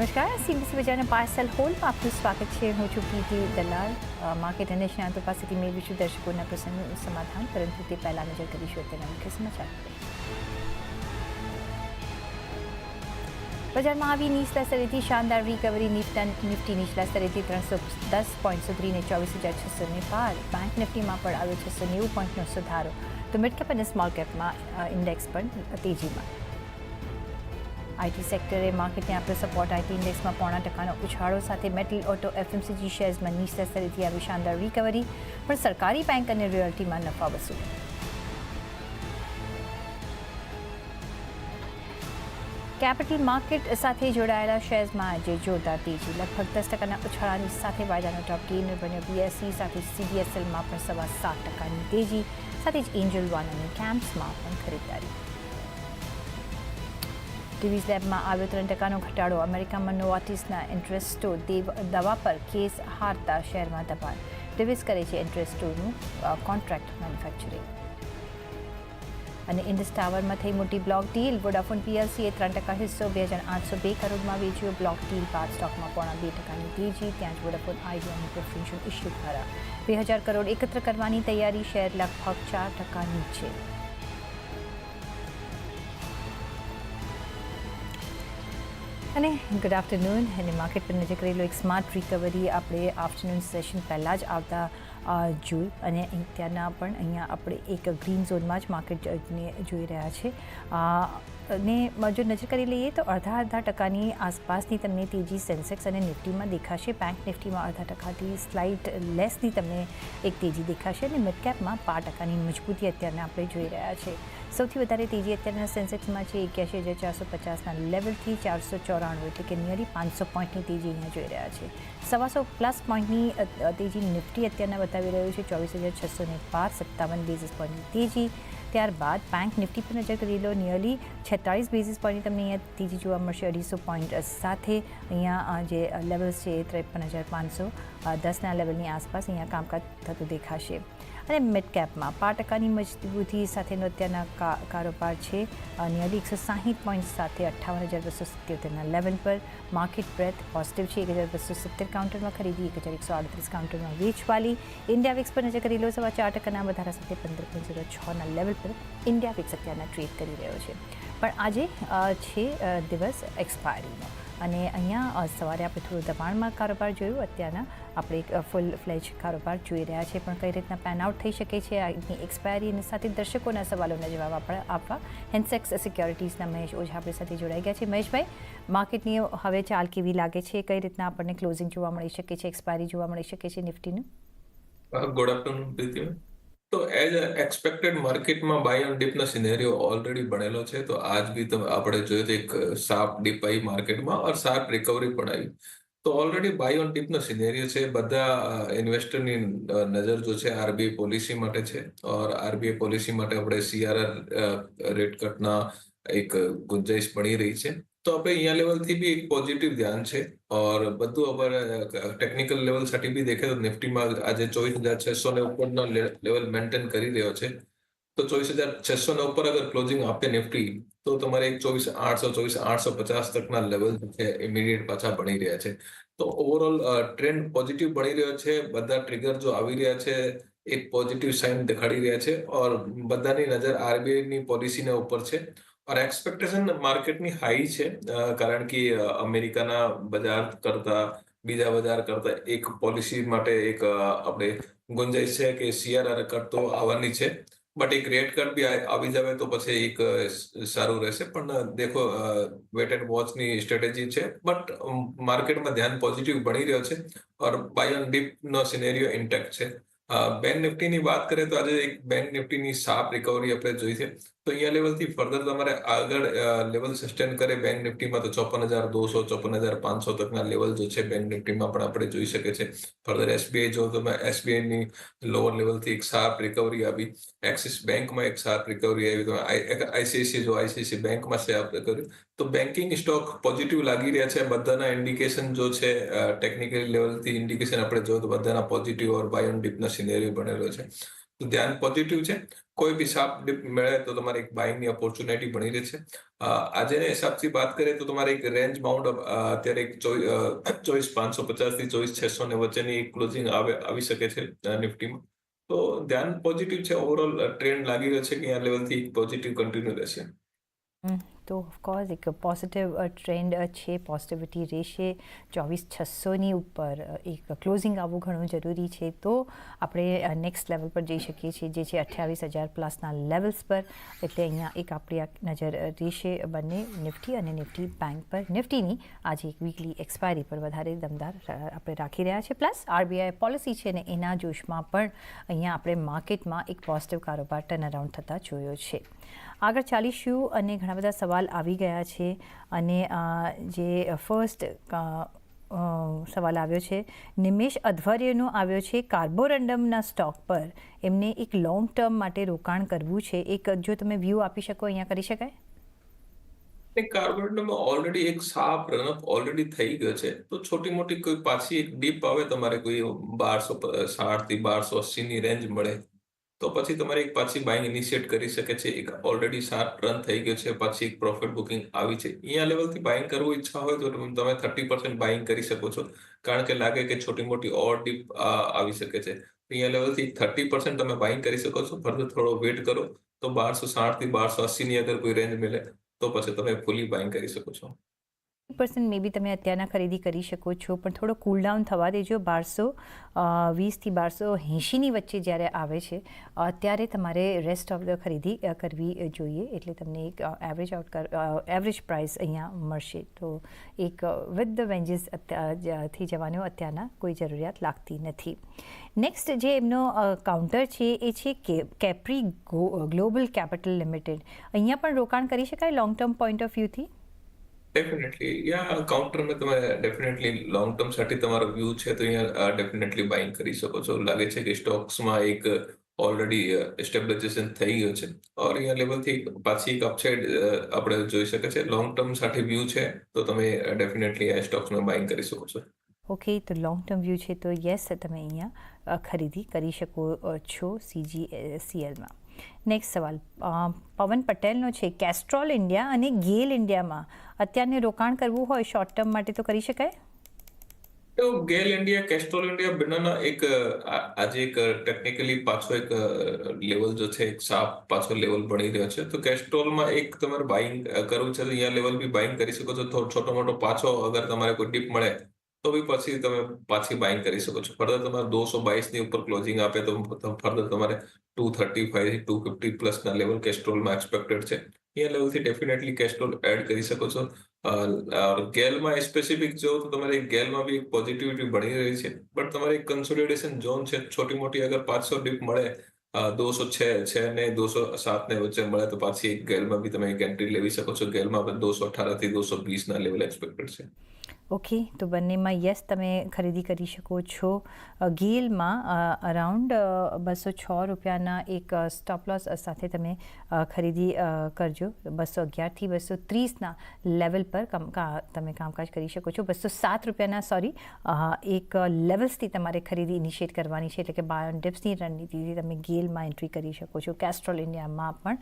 નમસ્કાર સીબીસી બજારના પાર્સલ હોલમાં આપનું સ્વાગત છે હું છું પ્રીતિ દલાલ માર્કેટ અને નિષ્ણાતો પાસેથી મેળવીશું દર્શકોના પ્રશ્નનું સમાધાન પરંતુ તે પહેલાં નજર કરીશું તેના મુખ્ય સમાચાર બજારમાં આવી નીચલા સ્તરેથી શાનદાર રિકવરી નિફ્ટી નીચલા સ્તરેથી ત્રણસો દસ પોઈન્ટ સુધરીને ચોવીસ હજાર છસોને પાર બેંક નિફ્ટીમાં પણ આવ્યો છસો નેવું પોઈન્ટનો સુધારો તો મિડ કેપ અને સ્મોલ કેપમાં ઇન્ડેક્સ પણ તેજીમાં આઈટી સેક્ટરે માર્કેટને આપ્યો સપોર્ટ આઈટી ઇન્ડેક્સમાં પોણા ટકાનો ઉછાળો સાથે મેટલ ઓટો એફએમસીજી શેર્સમાં નીચલા સ્તરેથી આવી શાનદાર રિકવરી પણ સરકારી બેંક અને રિયલ્ટીમાં નફા વસૂલ. કેપિટલ માર્કેટ સાથે જોડાયેલા શેર્સમાં આજે જોરદાર તેજી. લગભગ દસ ટકાના ઉછાળાની સાથે વાયદાનો ટોપ ગેઇનર બન્યો બીએસસી સાથે સીડીએસએલમાં પણ સવા સાત ટકાની તેજી, સાથે જ એન્જલ વન અને કેમ્પ્સમાં પણ ખરીદદારી. ટીવીઝ લેબમાં આવ્યો ત્રણ ટકાનો ઘટાડો. અમેરિકામાં નોવાટિસના ઇન્ટરેસ્ટો દેવ પર કેસ હારતા શેરમાં દબાણ ડિવિઝ કરે છે ઇન્ટરેસ્ટોનું કોન્ટ્રાક્ટ મેન્યુફેક્ચરિંગ. અને ઇન્ડસ ટાવરમાં થઈ મોટી બ્લોક ડીલ. વોડાફોન પીએલસીએ ત્રણ ટકા હિસ્સો, બે હજાર આઠસો બે કરોડમાં વેચ્યો. બ્લોક ડીલ બાદ સ્ટોકમાં પોણા બે ટકાની તેજી, ત્યાં જ વોડાફોન આઈડિયાની પ્રેફરન્શિયલ ઇસ્યુ દ્વારા બે હજાર કરોડ એકત્ર કરવાની તૈયારી. શેર લગભગ ચાર ટકા નીચે. અને ગુડ આફ્ટરનૂન અને માર્કેટ પર નજર કરેલો એક સ્માર્ટ રિકવરી આપણે આફ્ટરનૂન સેશન પહેલાં જ આવતા જોઈ અને ત્યાંના પણ અહીંયા આપણે એક ગ્રીન ઝોનમાં જ માર્કેટ જોઈ રહ્યા છે. અને જો નજર કરી લઈએ તો અડધા અડધા ટકાની આસપાસની તમને તેજી સેન્સેક્સ અને નિફ્ટીમાં દેખાશે. બેંક નિફ્ટીમાં અડધા ટકાથી સ્લાઇટ લેસની તમને એક તેજી દેખાશે. અને મિડકેપમાં પાંચ ટકાની મજબૂતી અત્યારના આપણે જોઈ રહ્યા છે. સૌથી વધારે તેજી અત્યારના સેન્સેક્સમાં છે એક્યાસી હજાર ચારસો પચાસના લેવલથી ચારસો ચોરાણું એટલે કે નિયરલી પાંચસો પોઈન્ટની તેજી અહીંયા જોઈ રહ્યા છે. સવાસો પ્લસ પોઈન્ટની તેજી નિફ્ટી અત્યારના બતાવી રહ્યું છે. ચોવીસ હજાર છસો ને પાંચ સત્તાવન બેઝિસ પોઈન્ટની તેજી. ત્યારબાદ બેંક નિફ્ટી પર નજર કરી લો નિયરલી છેતાળીસ બેઝિસ પોઈન્ટ તમને અહીંયા તેજી જોવા મળશે. અઢીસો પોઈન્ટ સાથે અહીંયા જે લેવલ્સ છે એ ત્રેપન હજાર પાંચસો દસના લેવલની આસપાસ અહીંયા કામકાજ થતું દેખાશે. અને મિડ કેપમાં પાંચ ટકાની મજબૂતી સાથેનો અત્યારના કારોબાર છે. નિયરલી એકસો સાહીઠ પોઈન્ટ સાથે અઠ્ઠાવન હજાર બસો સિત્યોતેરના લેવલ પર માર્કેટ બ્રેથ પોઝિટિવ છે. એક હજાર બસો સિત્તેર કાઉન્ટરમાં ખરીદી, એક હજાર એકસો આડત્રીસ કાઉન્ટરમાં વેચવાલી. ઇન્ડિયા વિક્સ પર નજર કરી લો સવા ચાર ટકાના વધારા સાથે પંદર પોઈન્ટ ઝીરો છના લેવલ પર ઇન્ડિયા વિક્સ અત્યારના ટ્રેડ કરી રહ્યો છે. પણ આજે છે દિવસ એક્સપાયરીનો અને અહીંયા સવારે આપણે થોડું દબાણમાં કારોબાર જોયું, અત્યારના આપણે એક ફૂલ ફ્લેજ કારોબાર જોઈ રહ્યા છે પણ કઈ રીતના પેન આઉટ થઈ શકે છે આજની એક્સપાયરી અને સાથે દર્શકોના સવાલોના જવાબ આપણે આપવા. હેન્ડસેક્સ સિક્યોરિટીઝના મહેશ ઓઝા આપણી સાથે જોડાઈ ગયા છે. મહેશભાઈ માર્કેટની હવે ચાલ કેવી લાગે છે? કઈ રીતના આપણને ક્લોઝિંગ જોવા મળી શકે છે એક્સપાયરી જોવા મળી શકે છે, નિફ્ટીનું? ગુડ આફ્ટરનૂન પ્રીતિ તો એઝ એક્સપેક્ટેડ માર્કેટમાં બાય ઓન ડીપનો સિનેરિયો ઓલરેડી બનેલો છે. તો આજ બી તમે આપણે જોયું તો એક શાર્પ ડીપ આવી માર્કેટમાં ઓર શાર્પ રિકવરી પણ આવી તો ઓલરેડી બાય ઓન ડીપનો સિનેરિયો છે. બધા ઇન્વેસ્ટરની નજર જો છે આરબીઆઈ પોલિસી માટે છે. ઓર આરબીઆઈ પોલિસી માટે આપણે સીઆરઆર રેટ કટના એક ગુંજાઈશ બની રહી છે. તો આપણે અહીંયા લેવલથી બી એક પોઝિટિવ ધ્યાન છે. ઓર બધું આપણે ટેકનિકલ લેવલ સાથે બી દેખે તો નિફ્ટીમાં આજે ચોવીસ હજાર છસો ને ઉપરનો લેવલ મેન્ટેન કરી રહ્યો છે. તો ચોવીસ હજાર છસો ને ઉપર અગર ક્લોઝિંગ આપે નિફ્ટી, તો તમારે એક ચોવીસ આઠસો ચોવીસ આઠસો પચાસ તકના લેવલ છે ઇમિડિયેટ પાછા બની રહ્યા છે. તો ઓવરઓલ ટ્રેન્ડ પોઝિટિવ બની રહ્યો છે. બધા ટ્રિગર જો આવી રહ્યા છે, એક પોઝિટિવ સાઇન દેખાડી રહ્યા છે. ઓર બધાની નજર આરબીઆઈની પોલિસીના ઉપર છે. એક્સપેક્ટેશન માર્કેટની હાઈ છે કારણ કે અમેરિકાના બજાર કરતા, બીજા બજાર કરતા એક પોલિસી માટે એક આપણે ગુંજાઈશ છે કે સીઆરઆર કટ તો આવવાની છે. બટ એક રેટ કટ બી આવી જાવે તો પછી એક સારું રહેશે. પણ દેખો વેટ એન્ડ વોચની સ્ટ્રેટેજી છે. બટ માર્કેટમાં ધ્યાન પોઝિટિવ બની રહ્યો છે. ઓર બાય ઓન ડીપ નો સિનેરિયો ઇન્ટેક્ટ છે. બેંક નિફ્ટીની વાત કરીએ તો આજે એક બેંક નિફ્ટીની સાફ રિકવરી આપણે જોઈ છે. તો અહીંયા લેવલથી ફર્ધર તમારે આગળ લેવલ સસ્ટેન કરે બેંક નિફ્ટીમાં તો ચોપન હજાર દોસો, ચોપન હજાર પાંચસો તકના લેવલ જો છે બેંક નિફ્ટીમાં પણ આપણે જોઈ શકે છે ફર્ધર એસબીઆઈ જો તમે એસબીઆઈની લોઅર લેવલથી એક શાર્પ રિકવરી આવી એક્સિસ બેંકમાં એક શાર્પ રિકવરી આવી તમે આઈસીઆઈસી જો આઈસીઆઈસી બેંકમાં શાર્પ રિકવરી તો બેન્કિંગ સ્ટોક પોઝિટિવ લાગી રહ્યા છે. બધાના ઇન્ડિકેશન જો છે ટેકનિકલ લેવલથી ઇન્ડિકેશન આપણે જોયું તો બધાના પોઝિટિવ ઓર બાયોન ડીપના સિનેરિયો બનેલો છે. ધ્યાન પોઝિટિવ છે. કોઈ બી સાપ મળે તો તમારે એક બાઇંગની ઓપોર્ચ્યુનિટી બની રહે છે. આજે હિસાબથી વાત કરીએ તો તમારે એક રેન્જ બાઉન્ડ અત્યારે એક ચોવીસ પાંચસો પચાસથી ચોવીસ છસો ને વચ્ચેની ક્લોઝિંગ આવે, આવી શકે છે નિફ્ટીમાં. તો ધ્યાન પોઝિટિવ છે. ઓવરઓલ ટ્રેન્ડ લાગી રહ્યો છે કે આ લેવલથી પોઝિટિવ કન્ટિન્યુ રહેશે? તો ઓફકોર્સ એક પોઝિટિવ ટ્રેન્ડ છે પોઝિટિવિટી રહેશે. ચોવીસ છસોની ઉપર એક ક્લોઝિંગ આવવું ઘણું જરૂરી છે. તો, આપણે નેક્સ્ટ લેવલ પર જઈ શકીએ છીએ, જે છે અઠ્યાવીસ હજાર પ્લસના લેવલ્સ પર. એટલે અહીંયા એક આપણી આ નજર રહેશે બંને નિફ્ટી અને નિફ્ટી બેંક પર. નિફ્ટીની આજે એક વીકલી એક્સપાયરી પર વધારે દમદાર આપણે રાખી રહ્યા છે. પ્લસ આરબીઆઈ પોલિસી છે ને, એના જોશમાં પણ અહીંયા આપણે માર્કેટમાં એક પોઝિટિવ કારોબાર ટર્નઅરાઉન્ડ થતા જોયો છે. આગળ ચાલીશું અને ઘણા બધા આવી ગયા છે અને જે ફર્સ્ટ સવાલ આવ્યો છે, નિમેશ અધવર્યનો આવ્યો છે કાર્બોરન્ડમના સ્ટોક પર. એમને એક લોંગ ટર્મ માટે રોકાણ કરવું છે. એક, જો તમે વ્યૂ આપી શકો, અહીંયા કરી શકાય? એક ઓલરેડી એક સાફ રનઅપ ઓલરેડી થઈ ગયો છે. તો છોટી મોટી કોઈ પાછી એક ડીપ આવે, તમારે કોઈ બારસો સાઠથી બારસો ની રેન્જ મળે. તો પછી તમારે એક પાછી બાઇંગ ઇનિશિયેટ કરી શકે છે. એક ઓલરેડી શાર્પ રન થઈ ગયો છે. પછી એક પ્રોફિટ બુકિંગ આવી છે. અહીંયા લેવલથી બાઇંગ કરવું ઈચ્છા હોય તો તમે થર્ટી પર્સન્ટ બાઇંગ કરી શકો છો. કારણ કે લાગે કે છોટી મોટી ઓવર ડીપ આવી શકે છે. અહીંયા લેવલથી થર્ટી પર્સન્ટ તમે બાઇંગ કરી શકો છો. ફર્ધર થોડો વેટ કરો. તો બારસો સાઠથી બારસો અસ્સી ની અગર કોઈ રેન્જ મળે, તો પછી તમે ફૂલી બાઇંગ કરી શકો છો. પર્સન્ટ મે બી તમે અત્યારના ખરીદી કરી શકો છો, પણ થોડો કૂલ ડાઉન થવા દેજો. બારસો વીસથી બારસો એંશીની વચ્ચે જ્યારે આવે છે ત્યારે તમારે રેસ્ટ ઓફ ધ ખરીદી કરવી જોઈએ. એટલે તમને એક એવરેજ આઉટ એવરેજ પ્રાઇસ અહીંયા મળશે. તો એક વિથ ધ વેન્જીસથી જવાનો અત્યારના કોઈ જરૂરિયાત લાગતી નથી. નેક્સ્ટ જે એમનો કાઉન્ટર છે એ છે કેપ્રી ગ્લોબલ કેપિટલ લિમિટેડ અહીંયા પણ રોકાણ કરી શકાય લોંગ ટર્મ પોઈન્ટ ઓફ વ્યૂથી ડેફિનેટલી યા કાઉન્ટરમાં તમે ડેફિનેટલી લોંગ ટર્મ સાથે તમારો વ્યૂ છે, તો અહીંયા ડેફિનેટલી બાઇંગ કરી શકો છો. લાગે છે કે સ્ટોક્સમાં એક ઓલરેડી સ્ટેબિલાઇઝેશન થઈ ગયું છે. ઓર અહીંયા લેવલથી પાછી એક અપસાઇડ આપણે જોઈ શકે છે લોંગ ટર્મ સાથે વ્યૂ છે, તો તમે ડેફિનેટલી આ સ્ટોક્સમાં બાઇંગ કરી શકો છો. ઓકે તો લોંગ ટર્મ વ્યૂ છે, તો યસ તમે અહીંયા ખરીદી કરી શકો છો સીજી સીએલમાં નેક્સ્ટ સવાલ. પવન પટેલનો છે, કેસ્ટ્રોલ ઇન્ડિયા અને ગેલ ઇન્ડિયામાં અત્યારને રોકાણ કરવું હોય શોર્ટ ટર્મ માટે તો કરી શકાય? તો ગેલ ઇન્ડિયા, કેસ્ટ્રોલ ઇન્ડિયા બંનેના એક આજે એક ટેકનિકલી પાછો એક, લેવલ જો છે, એક સાફ પાછો લેવલ બની રહ્યો છે. તો કેસ્ટ્રોલમાં એક તમારે બાઇંગ કરવું છે, તો અહીંયા લેવલ બી બાઇંગ કરી શકો છો. છોટો મોટો પાછો અગર તમારે કોઈ ડીપ મળે તો બી પછી તમે પાછી બાઇંગ કરી શકો છો. ફર્ધર તમારે દોસો બાવીસની ઉપર ક્લોઝિંગ આપે તો ફર્ધર તમારે two thirty five two fifty plus ના લેવલ કેસ્ટ્રોલમાં એક્સપેક્ટેડ છે. અહીંયા લેવલથી ડેફિનેટલી કેસ્ટ્રોલ એડ કરી શકો છો. ગેલમાં સ્પેસિફિક જો તો તમારે ગેલમાં બી એક પોઝિટિવિટી બની રહી છે. બટ તમારે એક કન્સોલિડેશન ઝોન છે. છોટી મોટી અગર પાંચસો ડીપ મળે દોસો છે છે ને દોસો સાત ને વચ્ચે મળે તો પાછી એક ગેલમાં બી તમે એક એન્ટ્રી લેવી શકો છો. ગેલમાં દોસો અઠારથી દોસો વીસ ના લેવલ એક્સપેક્ટેડ છે. ઓકે તો બંનેમાં યસ તમે ખરીદી કરી શકો છો. ગેલમાં અરાઉન્ડ બસો છ રૂપિયાના એક સ્ટોપ લોસ સાથે તમે ખરીદી કરજો. બસો અગિયારથી બસો ત્રીસના લેવલ પર કમ, કા- તમે કામકાજ કરી શકો છો. બસો સાત રૂપિયાના સોરી એક લેવલ્સથી તમારે ખરીદી ઇનિશિએટ કરવાની છે. એટલે કે બાય ઓન ડિપ્સની રણનીતિથી તમે ગેલમાં એન્ટ્રી કરી શકો છો. કેસ્ટ્રોલ ઇન્ડિયામાં પણ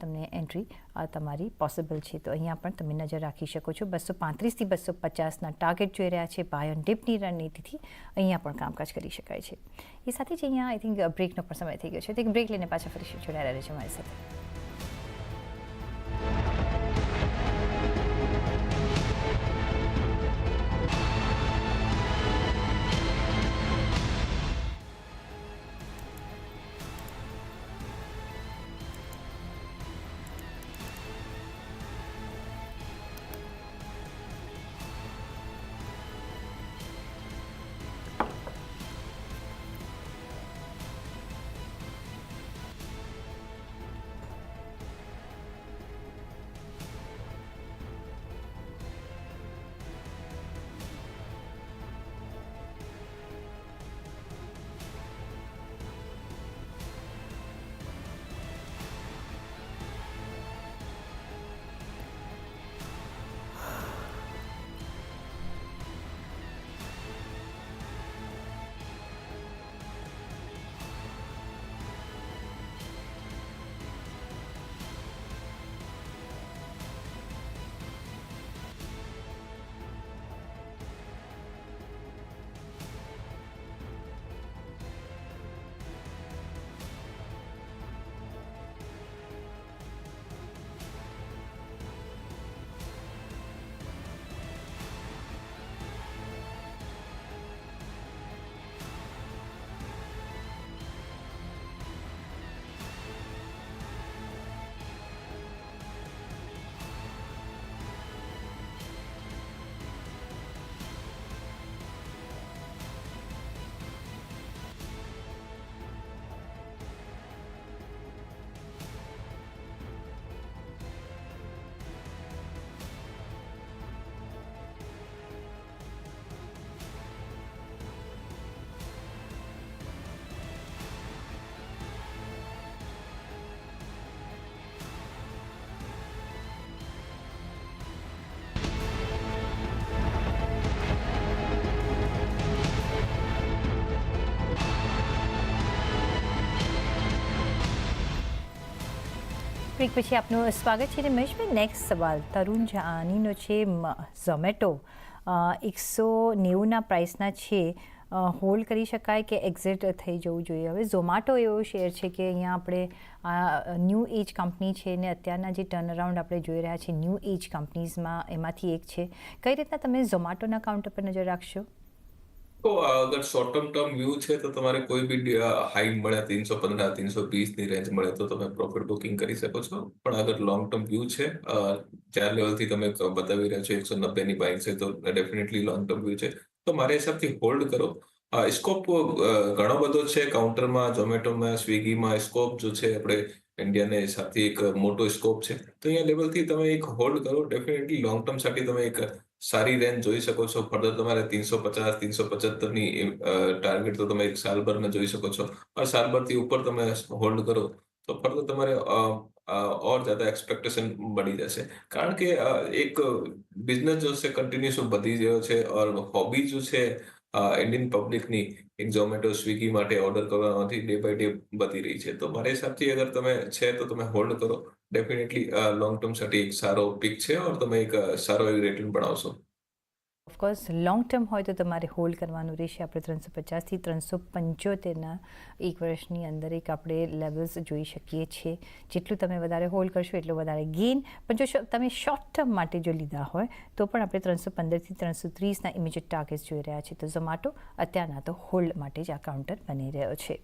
તમને એન્ટ્રી તમારી પોસિબલ છે. તો અહીંયા પણ તમે નજર રાખી શકો છો. બસો પાંત્રીસથી બસો પચાસના ટાર્ગેટ જોઈ રહ્યા છે. બાય ડીપની રણનીતિથી અહીંયા પણ કામકાજ કરી શકાય છે. એ સાથે જ અહીંયા આઈ થિંક બ્રેકનો પણ સમય થઈ ગયો છે. તો બ્રેક લઈને પાછા ફરીશું જોડાયેલા રહેજો મારી સાથે. બ્રેક પછી આપનું સ્વાગત છે રમેશભાઈ નેક્સ્ટ સવાલ, તરુણ જાનીનો છે ઝોમેટો. એકસો નેવુંના પ્રાઇસના છે. હોલ્ડ કરી શકાય કે એક્ઝિટ થઈ જવું જોઈએ? હવે ઝોમાટો એવો શેર છે કે અહીંયા આપણે ન્યૂ એજ કંપની છે ને અત્યારના જે ટર્નઅરાઉન્ડ આપણે જોઈ રહ્યા છીએ ન્યૂ એજ કંપનીઝમાં એમાંથી એક છે. કઈ રીતના તમે ઝોમાટોના કાઉન્ટર પર નજર રાખશો? તો અગર શોર્ટ ટર્મ ટર્મ વ્યૂ છે, તો તમારે કોઈ બી હાઈ મળે, ત્રણસો પંદર, ત્રણસો ની રેન્જ મળે, તો તમે પ્રોફિટ બુકિંગ કરી શકો છો. પણ અગર લોંગ ટર્મ વ્યૂ છે ચાર લેવલથી તમે બતાવી રહ્યા છો, એકસો નબ્બેની બાઇક છે, તો ડેફિનેટલી લોંગ ટર્મ વ્યૂ છે. તો મારા હિસાબથી હોલ્ડ કરો. સ્કોપ ઘણો બધો છે કાઉન્ટરમાં ઝોમેટોમાં, સ્વિગીમાં સ્કોપ જો છે, આપણે ઇન્ડિયાને સાથે એક મોટો સ્કોપ છે. તો અહીંયા લેવલથી તમે એક હોલ્ડ કરો. ડેફિનેટલી લોંગ ટર્મ સાથે તમે એક સારી રેન્જ જોઈ શકો છો. ફર્ધર તમારે ત્રણસો પચાસ, ત્રણસો પચહત્તરની ટાર્ગેટ તો તમે એક સાલભરમાં જોઈ શકો છો. और સાલભરથી ઉપર તમે હોલ્ડ કરો તો ફર્ધર તમારે ઓર જ્યાદા એક્સપેક્ટેશન બની જશે. કારણ કે એક બિઝનેસ જો છે કન્ટિન્યુઅસ વધી રહ્યો છે ઓર હોબી જો છે ઇન્ડિયન પબ્લિકની, એક ઝોમેટો, સ્વિગી માટે ઓર્ડર કરવામાંથી ડે બાય ડે વધી રહી છે. તો મારા હિસાબથી અગર તમે છે તો તમે હોલ્ડ કરો. ડેફિનેટલી લોંગ ટર્મ સાથે એક સારો પિક છે ઓર તમે એક સારો એવી રેટિંગ બનાવશો. ઓફકોર્સ લોંગ ટર્મ હોય તો તમારે હોલ્ડ કરવાનું રહેશે. આપણે ત્રણસો પચાસથી ત્રણસો પંચોતેરના એક વર્ષની અંદર એક આપણે લેવલ્સ જોઈ શકીએ છીએ. જેટલું તમે વધારે હોલ્ડ કરશો, એટલું વધારે ગેઇન પણ જો તમે શોર્ટ ટર્મ માટે જો લીધા હોય, તો પણ આપણે ત્રણસો પંદરથી ત્રણસો ત્રીસના ઇમિજિએટ ટાર્ગેટ્સ જોઈ રહ્યા છીએ. તો ઝોમાટો અત્યારના તો હોલ્ડ માટે જ આ કાઉન્ટર બની રહ્યો છે.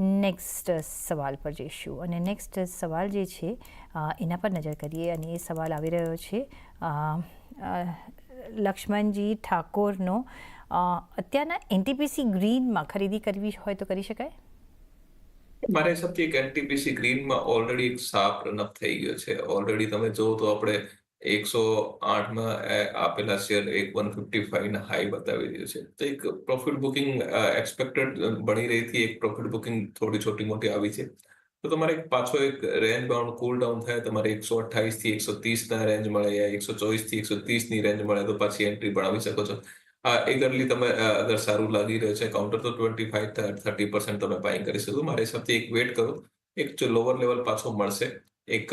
નેક્સ્ટ સવાલ પર જઈશું. અને નેક્સ્ટ સવાલ જે છે એના પર નજર કરીએ. અને એ સવાલ આવી રહ્યો છે લક્ષ્મણજી ઠાકોરનો અત્યારના એનટીપીસી ગ્રીનમાં ખરીદી કરવી હોય તો કરી શકાય? મારા હિસાબથી એક એનટીપીસી ગ્રીનમાં ઓલરેડી એક સાફ રનઅપ થઈ ગયો છે. ઓલરેડી તમે જો તો આપણે એકસો આઠમાં આપેલા શેર એક વન ફિફ્ટી ફાઈવ હાઈ બતાવી રહ્યો છે. તો એક પ્રોફિટ બુકિંગ એક્સપેક્ટેડ બની રહી હતી. એક પ્રોફિટ બુકિંગ થોડી છોટી મોટી આવી છે. તો તમારે પાછો એક રેન્જ બાઉન્ડ કુલ ડાઉન થાય. તમારે એકસો અઠ્ઠાવીસથી એકસો ત્રીસ ના રેન્જ મળે યા એકસો ચોવીસથી એકસો ત્રીસની રેન્જ મળે તો પાછી એન્ટ્રી બનાવી શકો છો. આ એગરલી તમે અગર સારું લાગી રહ્યું છે કાઉન્ટર તો ટ્વેન્ટી ફાઈવ થર્ટી પર્સન્ટ તમે બાઇંગ કરી શકો. મારા હિસાબથી એક વેટ કરો. એક લોવર લેવલ પાછો મળશે. એક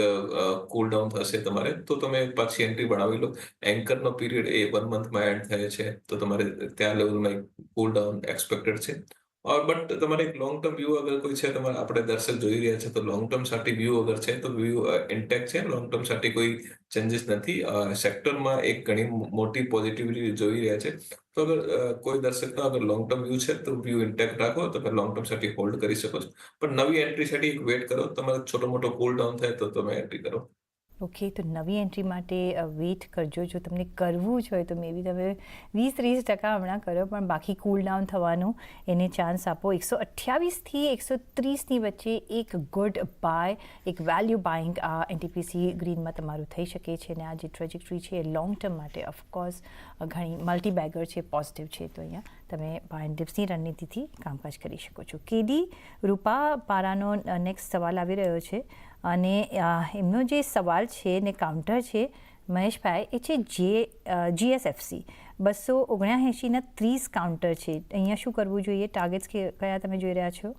કુલ ડાઉન થશે તમારે, તો તમે પાછી એન્ટ્રી બનાવી લો. એન્કરનો પીરિયડ એ વન મંથમાં એન્ડ થાય છે, તો તમારે ત્યાં લેવલમાં એક કુલ ડાઉન એક્સપેક્ટેડ છે. ઓર બટ તમારે એક લોંગ ટર્મ વ્યૂ અગર કોઈ છે, તમારે આપણે દર્શક જોઈ રહ્યા છે, તો લોંગ ટર્મ સાથે વ્યૂ અગર છે, તો વ્યૂ ઇન્ટેક છે. લોંગ ટર્મ સાથે કોઈ ચેન્જીસ નથી. સેક્ટરમાં એક ઘણી મોટી પોઝિટિવિટી જોઈ રહ્યા છે. તો અગર કોઈ દર્શકનો અગર લોંગ ટર્મ વ્યૂ છે, તો વ્યૂ ઇન્ટેક રાખો તમે લોંગ ટર્મ સાથે હોલ્ડ કરી શકો છો. પણ નવી એન્ટ્રી સાથે એક વેટ કરો. તમારે છોટો મોટો કુલ ડાઉન થાય, તો તમે એન્ટ્રી કરો. ઓકે, તો નવી એન્ટ્રી માટે વેઇટ કરજો. જો તમને કરવું જ હોય તો મે બી તમે વીસ ત્રીસ ટકા હમણાં કરો, પણ બાકી કૂલ ડાઉન થવાનું, એને ચાન્સ આપો. એકસો અઠ્યાવીસથી એકસો ત્રીસની વચ્ચે એક ગુડ બાય એક વેલ્યુ બાઇંગ આ એનટીપીસી ગ્રીનમાં તમારું થઈ શકે છે. અને આ જે ટ્રેજેક્ટરી છે એ લોંગ ટર્મ માટે ઓફકોર્સ ઘણી મલ્ટી બેગર છે પોઝિટિવ છે. તો અહીંયા તમે બાય ડિપ્સની રણનીતિથી કામકાજ કરી શકો છો. કેડી રૂપા પારાનો નેક્સ્ટ સવાલ આવી રહ્યો છે. અને એમનો જે સવાલ છે ને કાઉન્ટર છે, મહેશભાઈ, એ છે જે જીએસએફસી બસો ઓગણ્યાએંશીના ત્રીસ કાઉન્ટર છે. અહીંયા શું કરવું જોઈએ? ટાર્ગેટ્સ કયા તમે જોઈ રહ્યા છો?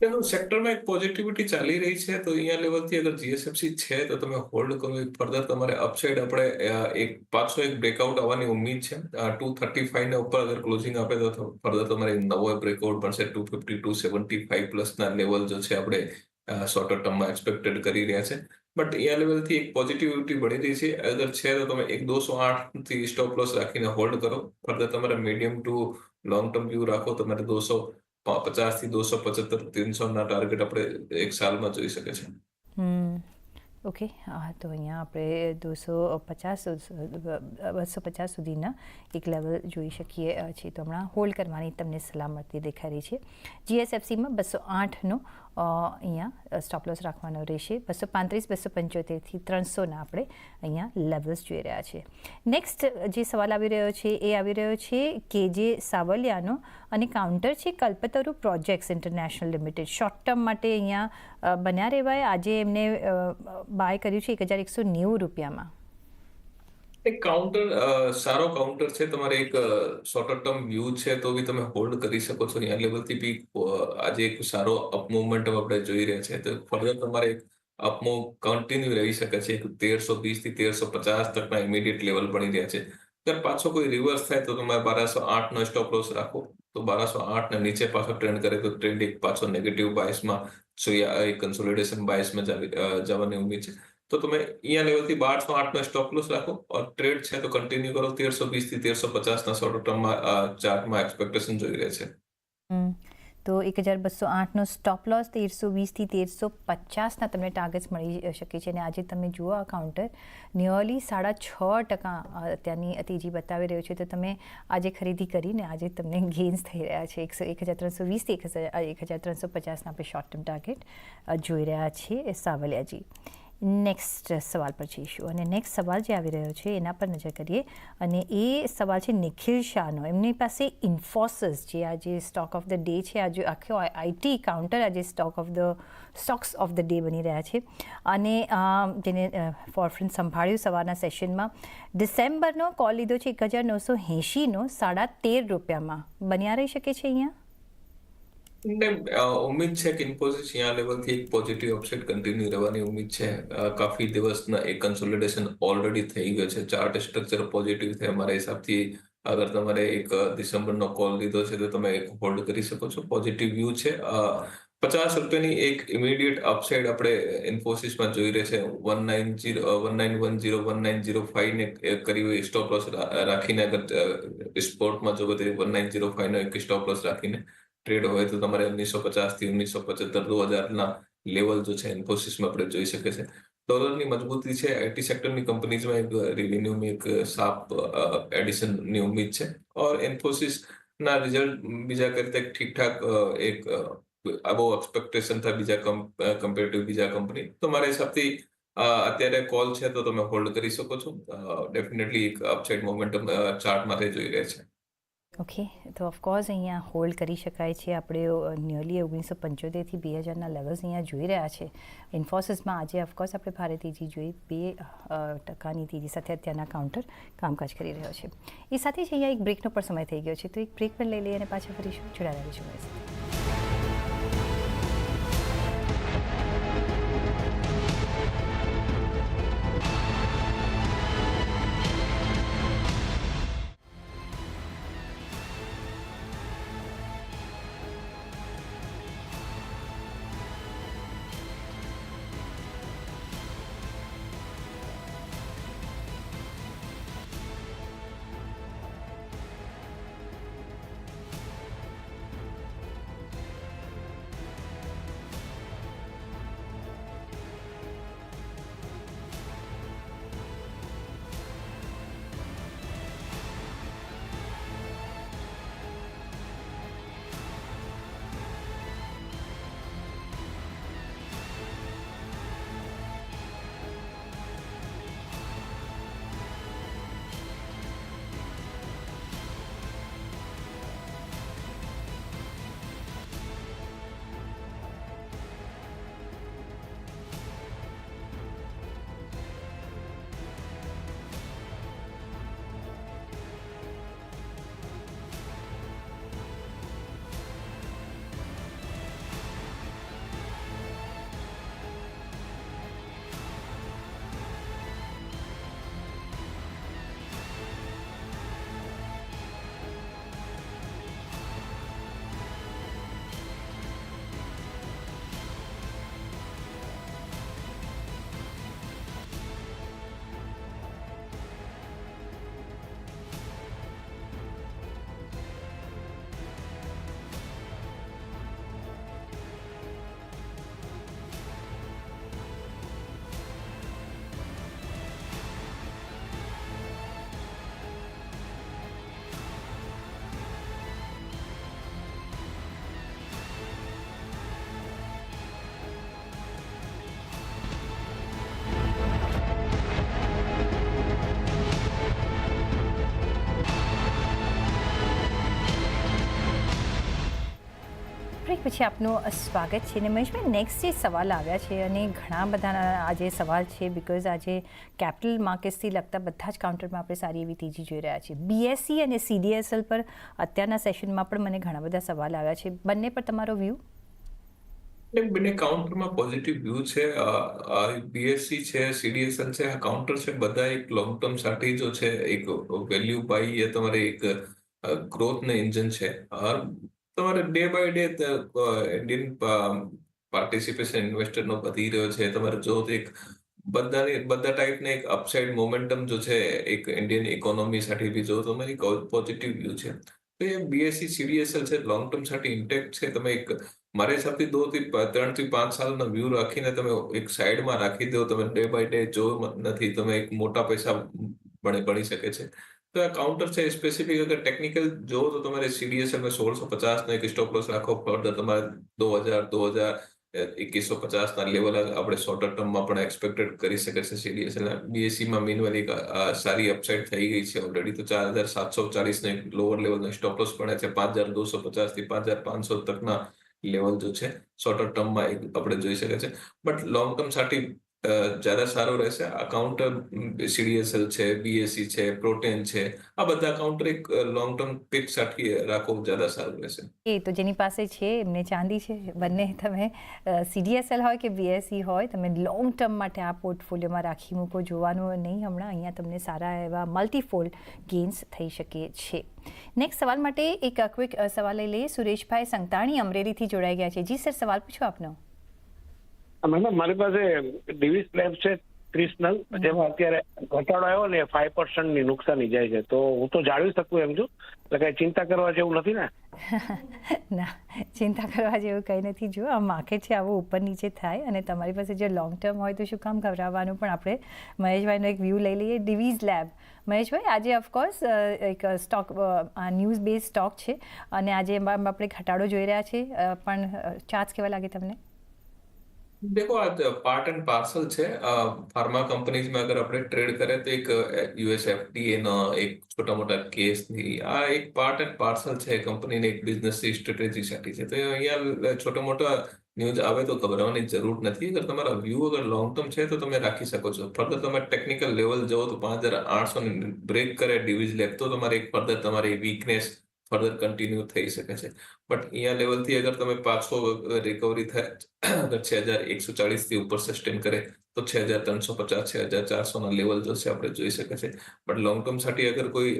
સેક્ટરમાં એક પોઝિટિવિટી ચાલી રહી છે. તો અહીંયા લેવલથી અગર જીએસએફસી છે, તો તમે હોલ્ડ કરો ફર્ધર તમારે અપસાઇડ આપણે એક પાછો એક બ્રેકઆઉટ આવવાની ઉમ્મીદ છે. ટુ થર્ટી ફાઈવ ના ઉપર અગર ક્લોઝિંગ આપે તો ફર્ધર તમારે નવો બ્રેકઆઉટ બનશે two fifty two seventy five પ્લસના level જો છે આપણે શોર્ટર ટર્મમાં એક્સપેક્ટેડ કરી રહ્યા છે. બટ એ લેવલથી એક પોઝિટિવિટી બની રહી છે. અગર છે તો તમે એક દોસો આઠથી સ્ટોપ લોસ રાખીને હોલ્ડ કરો. ફર્ધર તમારે medium to long term view રાખો, તમારે દોસો પચાસથી દોસો પચહત્તર ત્રણસોના ટાર્ગેટ આપણે એક સાલમાં જોઈ શકે છે ઓકે હા તો અહીંયા આપણે દોસો પચાસ બસો પચાસ સુધીના એક લેવલ જોઈ શકીએ છીએ. તો હમણાં હોલ્ડ કરવાની તમને સલામતી રહી છે. જીએસએફસીમાં બસો આઠનો અહીંયા સ્ટોપ લોસ રાખવાનો રહેશે. બસો પાંત્રીસ, બસો પંચોતેરથી ત્રણસોના આપણે અહીંયા લેવલ્સ જોઈ રહ્યા છીએ. નેક્સ્ટ જે સવાલ આવી રહ્યો છે, એ આવી રહ્યો છે કે જે સાવલિયાનો અને કાઉન્ટર છે Kalpataru projects international limited short term માટે અહીંયા બન્યા રહેવાય. આજે એમને બાય કર્યું છે એક હજાર એકસો નેવું રૂપિયામાં. એક કાઉન્ટર સારો કાઉન્ટર છે. તમારે એક શોર્ટર ટર્મ વ્યૂ છે તો બી તમે હોલ્ડ કરી શકો છો. અહીંયા લેવલથી બી આજે એક સારો અપ મુવમેન્ટ આપણે જોઈ રહ્યા છે. તો ફર્ધર તમારે એક અપમૂવ કન્ટિન્યુ રહી શકે છે. તેરસો વીસથી તેરસો પચાસ તકના ઇમિડિયેટ લેવલ બની રહ્યા છે. ત્યારે પાછો કોઈ રિવર્સ થાય તો તમે બારસો આઠ નો સ્ટોપ લોસ રાખો તો બારસો આઠ ને નીચે પાછો ટ્રેન્ડ કરે તો ટ્રેન્ડ એક પાછો નેગેટિવ બાયસમાં એક કન્સોલિડેશન બાયસમાં જવાની ઉમ્મીદ છે. તો તમે અહીંયા લેવલથી બારસો આઠ નો સ્ટોપ લોસ રાખો ઓર ટ્રેડ છે તો કન્ટિન્યુ કરો તેરસો થી તેરસો પચાસ ના શોર્ટ ટર્મમાં ચાર્ટમાં એક્સપેક્ટેશન જોઈ રહે છે. તો એક હજાર બસો આઠનો સ્ટોપ લોસ તેરસો વીસથી તેરસો પચાસના તમને ટાર્ગેટ્સ મળી શકે છે. અને આજે તમે જુઓ આ કાઉન્ટર નિયરલી સાડા છ ટકા અત્યારની તેજી બતાવી રહ્યો છે. તો તમે આજે ખરીદી કરીને આજે તમને ગેઇન્સ થઈ રહ્યા છે. એકસો, એક હજાર ત્રણસો વીસથી એક હજાર એક હજાર ત્રણસો પચાસના આપણે શોર્ટ ટર્મ ટાર્ગેટ જોઈ રહ્યા છીએ. સાવલિયાજી. નેક્સ્ટ સવાલ પર જઈશું અને નેક્સ્ટ સવાલ જે આવી રહ્યો છે, એના પર નજર કરીએ. અને એ સવાલ છે નિખિલ શાહનો. એમની પાસે ઇન્ફોસિસ જે આજે સ્ટોક ઓફ ધ ડે છે આજે આખો આઈટી કાઉન્ટર આજે stock of the stocks of the day બની રહ્યા છે. અને જેને ફોરફ્રન્ટ સંભાળ્યું સવારના સેશનમાં ડિસેમ્બરનો કોલ લીધો છે એક હજાર નવસો એંશીનો, સાડા તેર રૂપિયામાં. બન્યા રહી શકે છે અહીંયા? અ, છે કે ઇન્ફોસિસ અહીંયા લેવલથી એક પોઝિટિવ અપસેટ કન્ટિન્યુ રહેવાની ઉમ્મીદ છે. કાફી દિવસના એક કન્સોલિડેશન ઓલરેડી થઈ ગયો છે. ચાર્ટ સ્ટ્રક્ચર પોઝિટિવ છે અમારા હિસાબથી. અગર તમારે એક ડિસેમ્બરનો કોલ લીધો છે તો તમે એક હોલ્ડ કરી શકો છો. પોઝિટિવ વ્યૂ છે. પચાસ રૂપિયાની એક ઇમિડિયેટ અપસાઇડ આપણે ઇન્ફોસિસમાં જોઈ રહ્યા છે. One nine zero one nine one zero one nine zero five ને કરી હોય સ્ટોપ લોસ રાખીને અગર સ્પોર્ટમાં જો તો વન નાઇન જીરો ફાઈવ નો એક સ્ટોપ લોસ રાખીને ટ્રેડ હોય તો તમારે ઓગણીસો પચાસથી ઓગણીસો પચોતેર દો હજારના લેવલ જો છે ઇન્ફોસિસમાં આપણે જોઈ શકે છે ડોલરની મજબૂતી છે આઈટી સેક્ટરની કંપનીઝમાં એક રેવન્યુમાં એક સાપ એડિશનની ઉમ્મીદ છે. ઓર ઇન્ફોસિસ ના રિઝલ્ટ બીજા કરતા ઠીકઠાક એક આબો એક્સપેક્ટેશન થાય બીજા કમ્પેરેટિવ બીજા કંપની તો મારા હિસાબથી અત્યારે કોલ છે તો તમે હોલ્ડ કરી શકો છો. ડેફિનેટલી એક અપસાઇડ મોમેન્ટમ ચાર્ટમાંથી જોઈ રહ્યા છે. ઓકે તો ઓફકોર્સ અહીંયા હોલ્ડ કરી શકાય છે. આપણે નિયરલી ઓગણીસો પંચોતેરથી બે હજારના લેવલ્સ અહીંયા જોઈ રહ્યા છે. ઇન્ફોસિસમાં આજે ઓફકોર્સ આપણે ભારે તેજી જોઈ બે ટકાની તેજી સાથે અત્યારના કાઉન્ટર કામકાજ કરી રહ્યો છે. એ સાથે જ અહીંયા એક બ્રેકનો પણ સમય થઈ ગયો છે. તો એક બ્રેક પણ લઈ લઈએ અને પાછા ફરીશું જોડાયેલા રહીશું. પછી આપનું સ્વાગત છે અને મહેશભાઈ નેક્સ્ટ જે સવાલ આવ્યા છે અને ઘણા બધા આજે સવાલ છે બિકોઝ આજે કેપિટલ માર્કેટ્સથી લગતા બધા જ કાઉન્ટરમાં આપણે સારી એવી તેજી જોઈ રહ્યા છીએ. બીએસસી અને સીડીએસએલ પર અત્યારના સેશનમાં પણ મને ઘણા બધા સવાલ આવ્યા છે. બંને પર તમારો વ્યૂ બંને કાઉન્ટરમાં પોઝિટિવ વ્યૂ છે. બીએસસી છે સીડીએસએલ છે કાઉન્ટર છે, બધા એક લોંગ ટર્મ સાથે છે, એક વેલ્યુ બાય એ તમારે એક ગ્રોથ ને ઇન્જન છે. તમારે day by day Indian participation ઇન્વેસ્ટરનો વધી રહ્યો છે. તમારે જો એક બધાની, બધા ટાઈપના એક અપસાઇડ મોમેન્ટમ જો છે, એક ઇન્ડિયન ઇકોનોમી સાથે બી જો તમે એક પોઝિટિવ વ્યૂ છે. તો એ બીએસસી સીડીએસએલ છે લોંગ ટર્મ સાથે ઇન્ટેક્ટ છે. તમે એક, મારા હિસાબથી દો થી ત્રણથી પાંચ સાલનો વ્યૂ રાખીને તમે એક સાઈડમાં રાખી દો. તમે ડે બાય ડે જો નથી, તમે એક મોટા પૈસા ભણી શકે છે. તો આ કાઉન્ટર છે સ્પેસિફિક અગર ટેકનિકલ જો તો તમારે સીડીએસએલમાં સોળસો પચાસ નો એક સ્ટોપ લોસ રાખો ફર્ધર તમારે દો હજાર દો હજાર એકવીસો પચાસ ના લેવલ આપણે શોર્ટર ટર્મમાં પણ એક્સપેક્ટેડ કરી શકે છે સીડીએસએલ બીએસસી માં મીનવેલ એક સારી અપસાઇડ થઈ ગઈ છે ઓલરેડી તો ચાર હજાર સાતસો ચાલીસ નો એક લોઅર લેવલનો સ્ટોપ લોસ પણ છે. પાંચ હજાર દોસો પચાસથી પાંચ હજાર પાંચસો તકના લેવલ જો છે શોર્ટર ટર્મમાં એક આપણે જોઈ શકે છે. બટ લોંગ ટર્મ સાથે જ્યાદા સારું રહેશે, આ કાઉન્ટર સીડીએસએલ છે બીએસસી છે પ્રોટેન છે, આ બધા કાઉન્ટર એક લોંગ ટર્મ પિક સાથે રાખો જરા સારું રહેશે. એ તો જેની પાસે છે, એમને ચાંદી છે, બંને તમે સીડીએસએલ હોય કે બીએસસી હોય, તમે લોંગ ટર્મ માટે આ પોર્ટફોલિયોમાં રાખી મૂકો, જોવાનું નહીં હમણાં, અહીંયા તમને સારા એવા મલ્ટીફોલ્ડ ગેઇન્સ થઈ શકે છે. નેક્સ્ટ સવાલ માટે એક ક્વિક સવાલ લઈ લઈએ. સુરેશભાઈ સંતાણી અમરેલીથી જોડાઈ ગયા છે. જી સર સવાલ પૂછો આપનો. મેડમ મારી પાસે ડિવિસ લેબ છે ત્રીસ જેમાં અત્યારે ઘટાડો આવ્યો ને ફાઈવ પર્સન્ટની નુકસાની જાય છે. તો હું તો જાળવી શકું એમ છું. એટલે કઈ ચિંતા કરવા જેવું નથી ને? ના, ચિંતા કરવા જેવું કંઈ નથી. જો આ માર્કેટ છે, આવું ઉપર નીચે થાય અને તમારી પાસે જે લોંગ ટર્મ હોય તો શું કામ ગભરાવાનું પણ આપણે મહેશભાઈનો એક વ્યૂ લઈ લઈએ, ડિવીઝ લેબ. મહેશભાઈ, આજે ઓફકોર્સ એક સ્ટોક ન્યૂઝ બેઝ સ્ટોક છે. અને આજે એમાં આપણે ઘટાડો જોઈ રહ્યા છે પણ ચાર્જ કેવા લાગે તમને? देखो आज पार्ट एंड पार्सल છે ફાર્મા કંપનીઝમાં અગર આપણે ટ્રેડ કરે તો એક યુએસ એફડીએ નો એક છોટા મોટા કેસ ની આ એક પાર્ટ એન્ડ પાર્સલ છે કંપનીની એક બિઝનેસ સ્ટ્રેટેજી સાથે છે તો અહીંયા છોટા મોટા ન્યૂઝ આવે તો ગભરાવાની જરૂર નથી અગર તમારા વ્યૂ અગર લોંગ ટર્મ છે તો તમે રાખી શકો છો ફર્ધર તમે ટેકનિકલ લેવલ જુઓ તો પાંચ હજાર આઠસો બ્રેક કરે ડિવિઝ લેબ તો તમારે એક ફર્ધર તમારી વીકનેસ ફર્ધર કન્ટિન્યુ થઈ શકે છે. બટ અહીંયા લેવલથી અગર તમે પાછો રિકવરી થાય, અગર છ હજાર એકસો ચાલીસથી ઉપર સસ્ટેન કરે, તો છ હજાર ત્રણસો પચાસ, છ હજાર ચારસો ના લેવલ જશે આપણે જોઈ શકે છે બટ લોંગ ટર્મ સાથે અગર કોઈ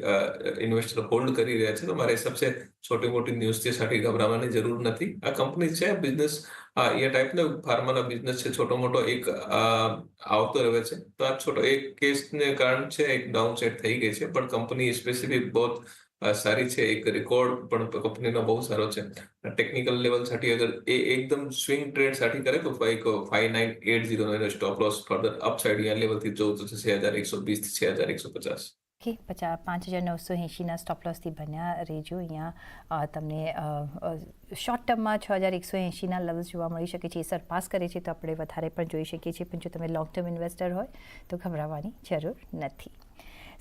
ઇન્વેસ્ટર હોલ્ડ કરી રહ્યા છે, તો મારા હિસાબે છોટી મોટી ન્યૂઝથી સાથે ગભરાવાની જરૂર નથી. આ કંપની છે બિઝનેસ આ એ ટાઈપનો ફાર્માના બિઝનેસ છે, છોટો મોટો એક આવતો રહે છે. તો આ છોટો એક કેસને કારણ છે, એક ડાઉન સેટ થઈ ગઈ છે. પણ કંપની સ્પેસિફિક બહુ સારી છે. એક રેકોર્ડ પણ કંપનીનો બહુ સારો છે. ટેકનિકલ લેવલ સાથે અગર એ એકદમ સ્વિંગ ટ્રેડ સાથે કરે તો એક ફાઈવ નાઇન એટ ઝીરો નો સ્ટોપ લોસ ફર્ધર અપસાઇડ યા લેવલથી તો છ હજાર એકસો વીસથી છ હજાર એકસો પચાસ. ઓકે પચાસ પાંચ હજાર નવસો એંશીના સ્ટોપ લોસથી બન્યા રહેજો અહીંયા. તમને શોર્ટ ટર્મમાં છ હજાર એકસો એંશીના લેવલ્સ જોવા મળી શકે છે. એ સરપાસ કરે છે તો આપણે વધારે પણ જોઈ શકીએ છીએ. પણ જો તમે લોંગ ટર્મ ઇન્વેસ્ટર હોય તો ગભરાવાની જરૂર નથી.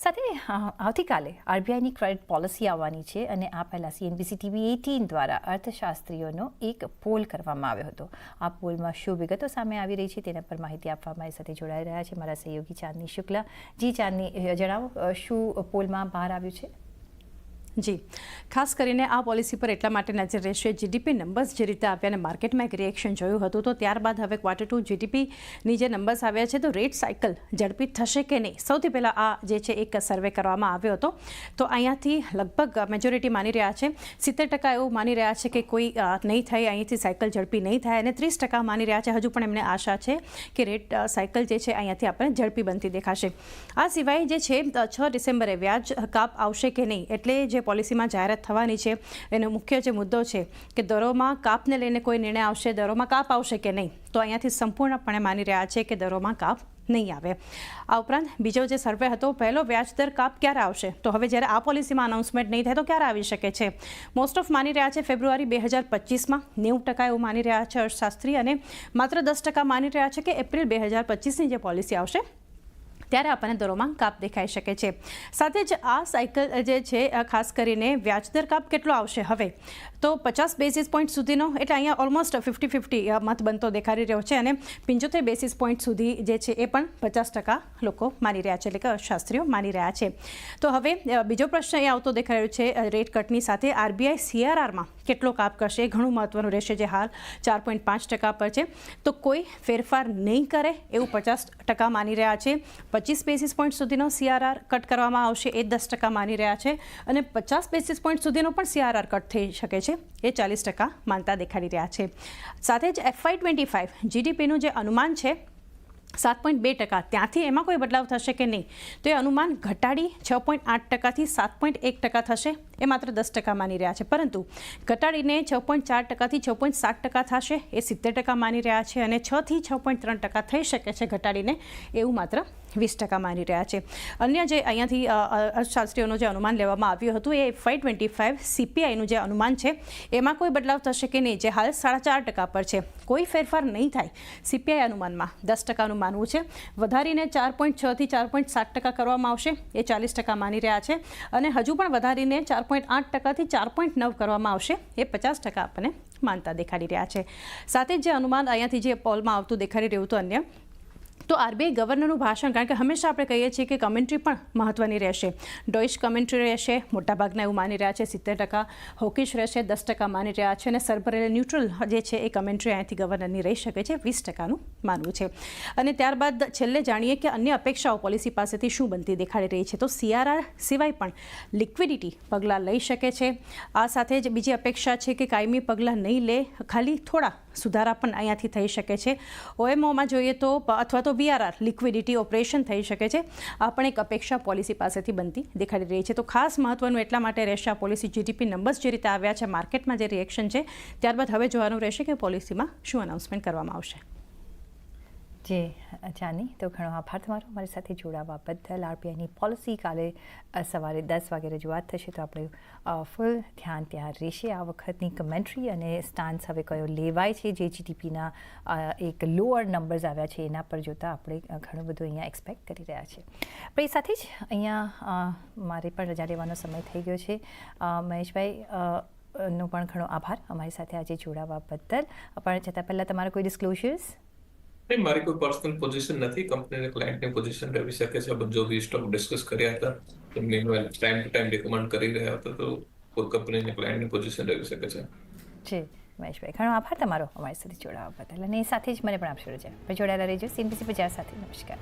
સાથે આવતીકાલે આરબીઆઈની ક્રેડિટ પોલિસી આવવાની છે અને આ પહેલાં સીએનબીસી ટીવી એટીન દ્વારા અર્થશાસ્ત્રીઓનો એક પોલ કરવામાં આવ્યો હતો. આ પોલમાં શું વિગતો સામે આવી રહી છે તેના પર માહિતી આપવા મારી સાથે જોડાઈ રહ્યા છે મારા સહયોગી ચાંદની શુક્લા. જી ચાંદની જણાવો શું પોલમાં બહાર આવ્યું છે? જી. ખાસ કરીને આ પોલિસી પર એટલા માટે નજર રહેશે. જીડીપી નંબર્સ જે રીતે આવ્યા અને માર્કેટમાં એક રિએક્શન જોયું હતું, તો ત્યારબાદ હવે ક્વાર્ટર ટુ જીડીપીની જે નંબર્સ આવ્યા છે, તો રેટ સાયકલ ઝડપી થશે કે નહીં? સૌથી પહેલાં આ જે છે, એક સર્વે કરવામાં આવ્યો હતો. તો અહીંયાથી લગભગ મેજોરિટી માની રહ્યા છે. સિત્તેર ટકા એવું માની રહ્યા છે કે કોઈ નહીં થાય અહીંથી સાયકલ ઝડપી નહીં થાય અને ત્રીસ ટકા માની રહ્યા છે. હજુ પણ એમને આશા છે કે રેટ સાયકલ જે છે, અહીંયાથી આપણને ઝડપી બનતી દેખાશે. આ સિવાય જે છે છ ડિસેમ્બરે વ્યાજ કાપ આવશે કે નહીં? એટલે જે પોલિસીમાં જાહેરાત થવાની છે, એનો મુખ્ય જે મુદ્દો છે કે દરોમાં કાપને લઈને કોઈ નિર્ણય આવશે, દરોમાં કાપ આવશે કે નહીં? તો અહીંયાથી સંપૂર્ણપણે માની રહ્યા છે કે દરોમાં કાપ નહીં આવે. આ ઉપરાંત બીજો જે સર્વે હતો, પહેલો વ્યાજદર કાપ ક્યારે આવશે? તો હવે જ્યારે આ પોલિસીમાં અનાઉન્સમેન્ટ નહીં થાય તો ક્યારે આવી શકે છે? મોસ્ટ ઓફ માની રહ્યા છે ફેબ્રુઆરી બે હજાર પચીસમાં. નેવું ટકા એવું માની રહ્યા છે અર્થશાસ્ત્રી અને માત્ર દસ ટકા માની રહ્યા છે કે એપ્રિલ બે હજાર પચીસની જે પોલિસી આવશે ત્યારે આપણને દરોમાં કાપ દેખાઈ શકે છે. સાથે જ આ સાયકલ જે છે ખાસ કરીને વ્યાજદર કાપ કેટલો આવશે? હવે તો પચાસ બેસિસ પોઈન્ટ સુધીનો, એટલે અહીંયા ઓલમોસ્ટ ફિફ્ટી ફિફ્ટી મત બનતો દેખાડી રહ્યો છે અને પંચોતેર બેસિસ પોઈન્ટ સુધી જે છે એ પણ પચાસ ટકા લોકો માની રહ્યા છે, એટલે કે શાસ્ત્રીઓ માની રહ્યા છે. તો હવે બીજો પ્રશ્ન એ આવતો દેખાઈ રહ્યો છે રેટ કટની સાથે આરબીઆઈ સીઆરઆરમાં કેટલો કાપ કરશે? ઘણું મહત્વનું રહેશે જે હાલ ચાર પોઈન્ટ પાંચ ટકા પર છે. તો કોઈ ફેરફાર નહીં કરે એવું પચાસ ટકા માની રહ્યા છે. પચીસ બેસિસ પોઈન્ટ સુધીનો સીઆરઆર કટ કરવામાં આવશે એ દસ ટકા માની રહ્યા છે. અને પચાસ બેસિસ પોઈન્ટ સુધીનો પણ સીઆરઆર કટ થઈ શકે છે. એ ચાલીસ ટકા માનતા દેખાડી રહ્યા છે. સાથે જ એફઆઈ ટ્વેન્ટી ફાઇવ જીડીપીનું જે અનુમાન છે સાત પોઈન્ટ બે ટકા. ત્યાંથી એમાં કોઈ બદલાવ થશે કે નહીં? તો એ અનુમાન ઘટાડી છ પોઈન્ટ આઠ ટકાથી સાત પોઈન્ટ એક ટકા થશે. એ માત્ર દસ ટકા માની રહ્યા છે. પરંતુ ઘટાડીને છ પોઈન્ટ ચાર ટકાથી છ પોઈન્ટ સાત ટકા થશે એ સિત્તેર ટકા માની રહ્યા છે અને છથી છ પોઈન્ટ ત્રણ ટકા થઈ શકે છે ઘટાડીને એવું માત્ર વીસ ટકા માની રહ્યા છે. અન્ય જે અહીંયાથી અર્થશાસ્ત્રીઓનું જે અનુમાન લેવામાં આવ્યું હતું એ ફાઇવ ટ્વેન્ટી ફાઇવ સીપીઆઈનું જે અનુમાન છે, એમાં કોઈ બદલાવ થશે કે નહીં? જે હાલ સાડા ચાર ટકા પર છે. કોઈ ફેરફાર નહીં થાય. સીપીઆઈ અનુમાનમાં દસ ટકાનું માનવું છે. વધારીને ચાર પોઈન્ટ છથી ચાર પોઈન્ટ સાત ટકા કરવામાં આવશે. એ ચાલીસ ટકા માની રહ્યા છે. અને હજુ પણ વધારીને ચાર પોઈન્ટ આઠ ટકાથી ચાર પોઈન્ટ નવ કરવામાં આવશે. એ પચાસ ટકા આપણને માનતા દેખાડી રહ્યા છે. સાથે જ જે અનુમાન અહીંયાથી જે પોલમાં આવતું દેખાડી રહ્યું હતું અન્ય તો આરબીઆઈ ગવર્નરનું ભાષણ, કારણ કે હંમેશા આપણે કહીએ છીએ કે કમેન્ટ્રી પણ મહત્વની રહેશે. ડોઇશ કમેન્ટ્રી રહેશે, મોટાભાગના એવું માની રહ્યા છે, સિત્તેર ટકા હોકીશ રહેશે, દસ ટકા માની રહ્યા છે અને સરભરેલ ન્યુટ્રલ જે છે એ કમેન્ટ્રી અહીંયાથી ગવર્નરની રહી શકે છે, વીસ ટકાનું માનવું છે. અને ત્યારબાદ છેલ્લે જાણીએ કે અન્ય અપેક્ષાઓ પોલિસી પાસેથી શું બનતી દેખાડી રહી છે, તો સીઆરઆર સિવાય પણ લિક્વિડિટી પગલાં લઈ શકે છે. આ સાથે જ બીજી અપેક્ષા છે કે કાયમી પગલાં નહીં લે, ખાલી થોડા સુધારા પણ અહીંયાથી થઈ શકે છે. ઓએમઓમાં જોઈએ તો, અથવા તો વીઆરઆર લિક્વિડિટી ઓપરેશન થઈ શકે છે. આ પણ એક અપેક્ષા પોલિસી પાસેથી બનતી દેખાડી રહી છે. તો ખાસ મહત્વનું એટલા માટે રહેશે આ પોલિસી જીડીપી નંબર્સ જે રીતે આવ્યા છે, માર્કેટમાં જે રિએક્શન છે, ત્યારબાદ હવે જોવાનું રહેશે કે પોલિસીમાં શું અનાઉન્સમેન્ટ કરવામાં આવશે. જે જાની, તો ઘણો આભાર તમારો અમારી સાથે જોડાવા બદલ આરબીઆઈની પોલિસી કાલે સવારે દસ વાગે રજૂઆત થશે, તો આપણે ફૂલ ધ્યાન ત્યાં રહેશે. આ વખતની કમેન્ટ્રી અને સ્ટાન્સ હવે કયો લેવાય છે, જે જીડીપીના એક લોઅર નંબર્સ આવ્યા છે, એના પર જોતાં આપણે ઘણું બધું અહીંયા એક્સપેક્ટ કરી રહ્યા છે. પણ એ સાથે જ અહીંયા મારે પણ રજા લેવાનો સમય થઈ ગયો છે. મહેશભાઈ નો પણ ઘણો આભાર અમારી સાથે આજે જોડાવા બદલ પણ છતાં પહેલાં તમારા કોઈ ડિસ્ક્લોઝર્સ નહીં, મારી કોઈ પર્સનલ પોઝિશન નથી. કંપનીને ક્લાયન્ટની પોઝિશન રહી શકે છે. જો બી સ્ટોક ડિસ્કસ કર્યા હતા meanwhile time to time recommend કરી રહ્યા હતા, તો કોઈ કંપનીને ક્લાયન્ટની પોઝિશન રહી શકે છે. છે મહેશભાઈ, ઘણો આભાર તમારો અમારી સાથે જોડાવા બદલ. અને સાથે જ મને પણ આપશો રજા જોડાયેલા રહેજો. સીનબીસી બજાર સાથે. નમસ્કાર.